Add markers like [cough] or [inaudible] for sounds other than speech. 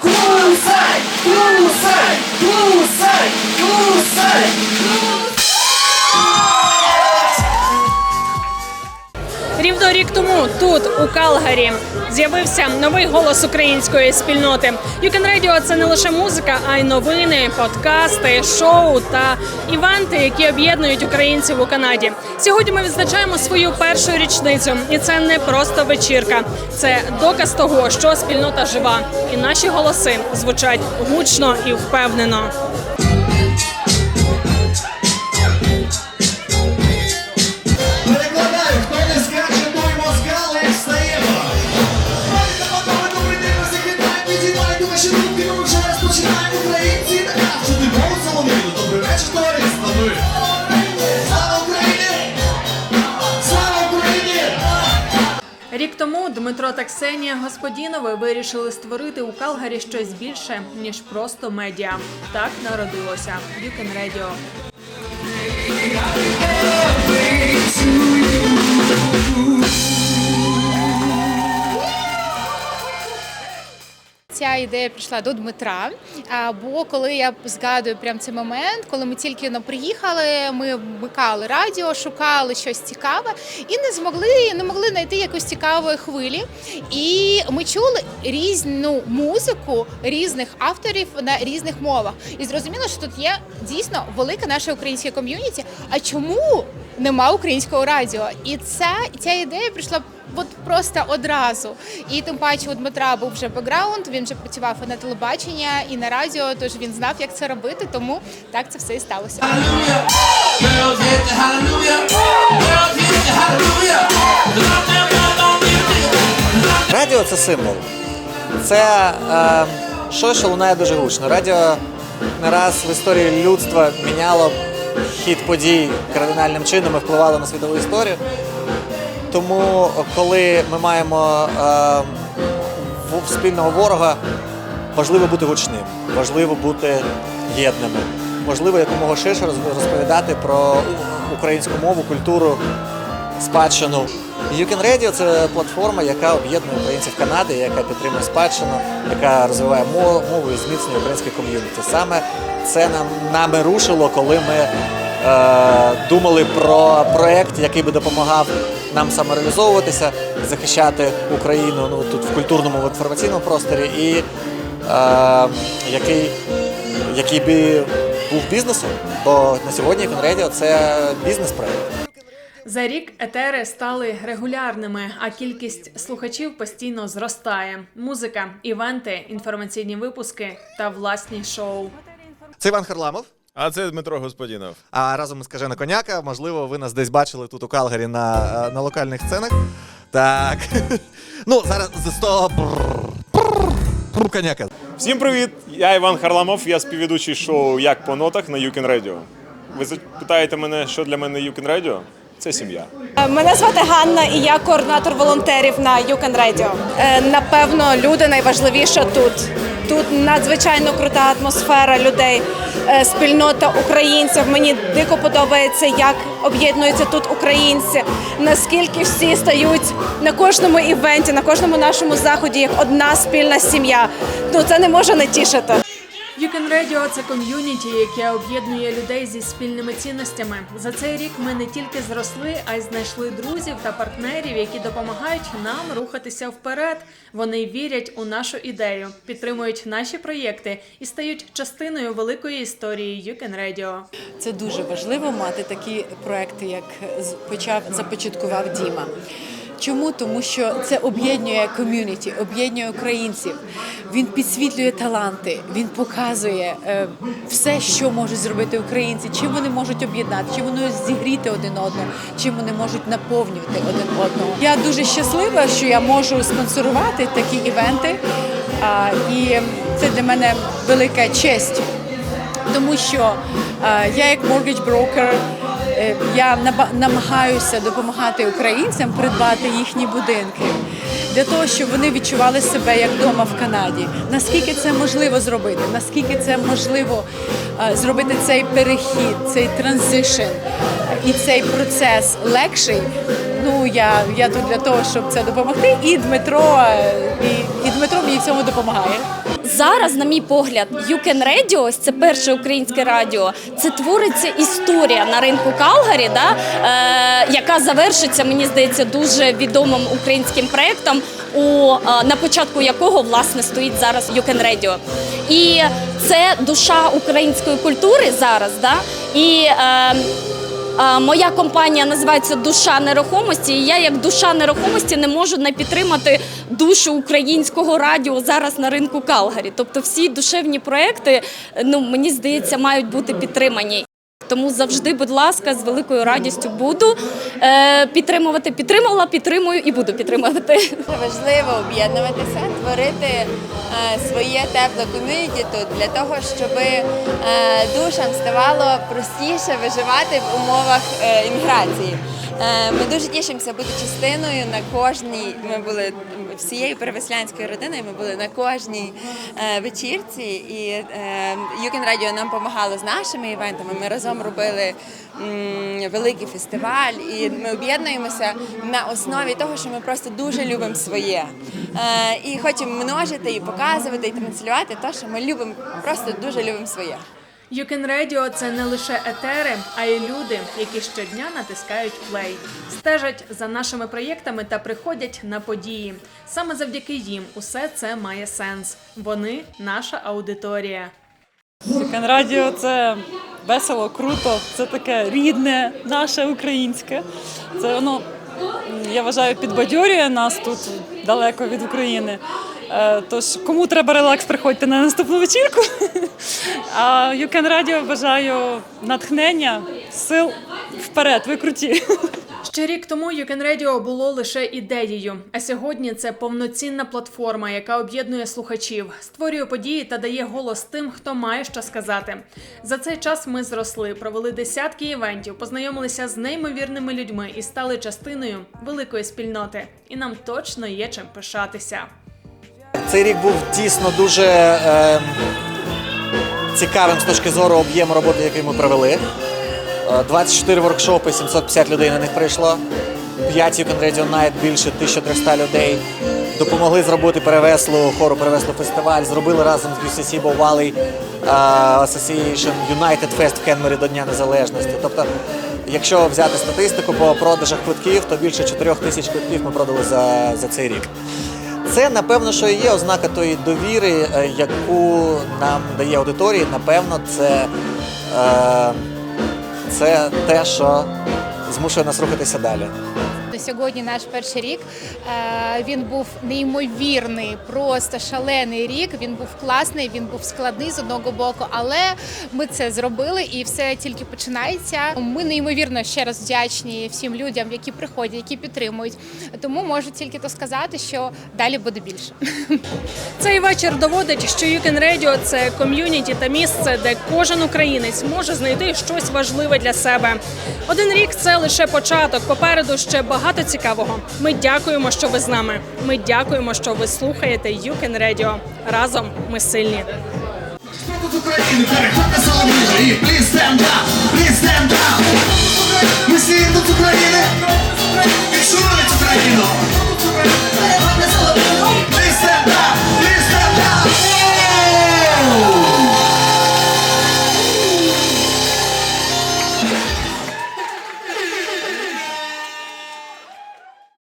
Blue side, blue side, blue side, blue side, blue side. Рівно рік тому тут, у Калгарі, з'явився новий голос української спільноти. You Can Radio – це не лише музика, а й новини, подкасти, шоу та івенти, які об'єднують українців у Канаді. Сьогодні ми відзначаємо свою першу річницю, і це не просто вечірка. Це доказ того, що спільнота жива, і наші голоси звучать гучно і впевнено. Рік тому Дмитро та Ксенія Господінови вирішили створити у Калгарі щось більше ніж просто медіа. Так народилося You Can ідея прийшла до Дмитра. Бо коли я згадую прям цей момент, коли ми тільки ну, приїхали, ми вмикали радіо, шукали щось цікаве і не змогли, не могли знайти якусь цікавої хвилі. І ми чули різну музику різних авторів на різних мовах. І зрозуміло, що тут є дійсно велике наше українське ком'юніті. А чому нема українського радіо? І ця, ця ідея прийшла От просто одразу. І тим паче у Дмитра був вже бекграунд, він вже працював і на телебачення, і на радіо, тож він знав, як це робити, тому так це все і сталося. Радіо це символ. Це е, щось, що лунає дуже гучно. Радіо не раз в історії людства міняло хід подій кардинальним чином і впливали на світову історію. Тому, коли ми маємо е, спільного ворога, важливо бути гучним, важливо бути єдними, важливо якомога ширше роз- розповідати про українську мову, культуру, спадщину. You Radio – це платформа, яка об'єднує українців Канади, яка підтримує спадщину, яка розвиває мову, і зміцнює українське ком'юніті. Саме це нам нами рушило, коли ми е, думали про проект, який би допомагав нам самореалізовуватися, захищати Україну ну тут в культурному в інформаційному просторі, і е, який, який би був бізнесом. Бо на сьогодні Radio – це бізнес-проект. За рік етери стали регулярними, а кількість слухачів постійно зростає. Музика, івенти, інформаційні випуски та власні шоу. Це Іван Харламов. А це Дмитро Господінов. А разом із Кажена Коняка, можливо, ви нас десь бачили тут у Калгарі на, е, на локальних сценах. Так. [laughs] Ну, зараз з того. Коняка. Всім привіт! Я Іван Харламов, я співведучий шоу Як по нотах на Can Radio. Ви запитаєте мене, що для мене Can Radio? Це сім'я. Мене звати Ганна, і я координатор волонтерів на You Can Radio. Е, Напевно, люди найважливіше тут. Тут надзвичайно крута атмосфера людей, е, спільнота українців. Мені дико подобається, як об'єднуються тут українці. Наскільки всі стають на кожному івенті, на кожному нашому заході як одна спільна сім'я. Ну це не може не тішити. Can Radio – це ком'юніті, яке об'єднує людей зі спільними цінностями. За цей рік ми не тільки зросли, а й знайшли друзів та партнерів, які допомагають нам рухатися вперед. Вони вірять у нашу ідею, підтримують наші проєкти і стають частиною великої історії You Can Radio. Це дуже важливо мати такі проекти, як почав започаткував Діма. Чому? Тому що це об'єднує ком'юніті, об'єднує українців. Він підсвітлює таланти, він показує е, все, що можуть зробити українці, чим вони можуть об'єднати, чим вони зігріти один одного, чим вони можуть наповнювати один одного. Я дуже щаслива, що я можу спонсорувати такі івенти, і це для мене велика честь тому що я як mortgage broker, е, я намагаюся допомагати українцям придбати їхні будинки для того, щоб вони відчували себе як вдома в Канаді. Наскільки це можливо зробити? Наскільки це можливо е, зробити цей перехід, цей транзишн і цей процес легший? Ну я, я тут для того, щоб це допомогти. І Дмитро, е, і, і Дмитро мені в цьому допомагає. Зараз, на мій погляд, Can Radio, ось це перше українське радіо. Це твориться історія на ринку Калгарі, да, е, яка завершиться, мені здається, дуже відомим українським проєктом, у е, на початку якого власне стоїть зараз Can Radio. І це душа української культури зараз. Да, і е, Моя компанія називається Душа нерухомості. І я, як душа нерухомості, не можу не підтримати душу українського радіо зараз на ринку Калгарі. Тобто, всі душевні проекти, ну мені здається, мають бути підтримані. Тому завжди, будь ласка, з великою радістю буду е, підтримувати. Підтримала, підтримую і буду підтримувати. Важливо об'єднуватися, творити е, своє тепле ком'юніті тут для того, щоб е, душам ставало простіше виживати в умовах імміграції. Ми дуже тішимося бути частиною на кожній. Ми були всією перевеслянською родиною. Ми були на кожній е, вечірці, і е, Юкін Радіо нам допомагало з нашими івентами. Ми разом робили великий фестиваль, і ми об'єднуємося на основі того, що ми просто дуже любимо своє. Е, І хочемо множити і показувати, і транслювати те, що ми любимо, просто дуже любимо своє. Can – це не лише етери, а й люди, які щодня натискають плей, стежать за нашими проєктами та приходять на події. Саме завдяки їм усе це має сенс. Вони наша аудиторія. Вікенд радіо це весело, круто, це таке рідне, наше українське. Це воно, я вважаю, підбадьорює нас тут далеко від України. Е, Тож, кому треба релакс, приходьте на наступну вечірку. А Юкен Радіо бажаю натхнення, сил вперед, ви круті. Ще рік тому Can Radio було лише ідеєю, а сьогодні це повноцінна платформа, яка об'єднує слухачів, створює події та дає голос тим, хто має що сказати. За цей час ми зросли, провели десятки івентів, познайомилися з неймовірними людьми і стали частиною великої спільноти. І нам точно є чим пишатися. Цей рік був дійсно дуже е, цікавим з точки зору об'єму роботи, який ми провели. Е, 24 воркшопи, 750 людей на них прийшло. 5 Юкен Radio Night, більше 1300 людей. Допомогли зробити перевеслу, хору перевеслу фестиваль. Зробили разом з UCC Bow Valley е, Association United Fest в Кенмері до Дня Незалежності. Тобто, якщо взяти статистику по продажах квитків, то більше 4 тисяч квитків ми продали за, за цей рік. Це напевно, що і є ознака тої довіри, е, яку нам дає аудиторія. Напевно, це, е, це те, що змушує нас рухатися далі. Сьогодні наш перший рік. Е, Він був неймовірний, просто шалений рік. Він був класний, він був складний з одного боку, але ми це зробили і все тільки починається. Ми неймовірно ще раз вдячні всім людям, які приходять, які підтримують. Тому можу тільки то сказати, що далі буде більше. Цей вечір доводить, що Can Radio – це ком'юніті та місце, де кожен українець може знайти щось важливе для себе. Один рік це лише початок. Попереду ще багато цікавого. Ми дякуємо, що ви з нами. Ми дякуємо, що ви слухаєте Юкен Радіо. Разом ми сильні. України, переходьте соломину і up, please stand up. Ми всі тут України, Україну.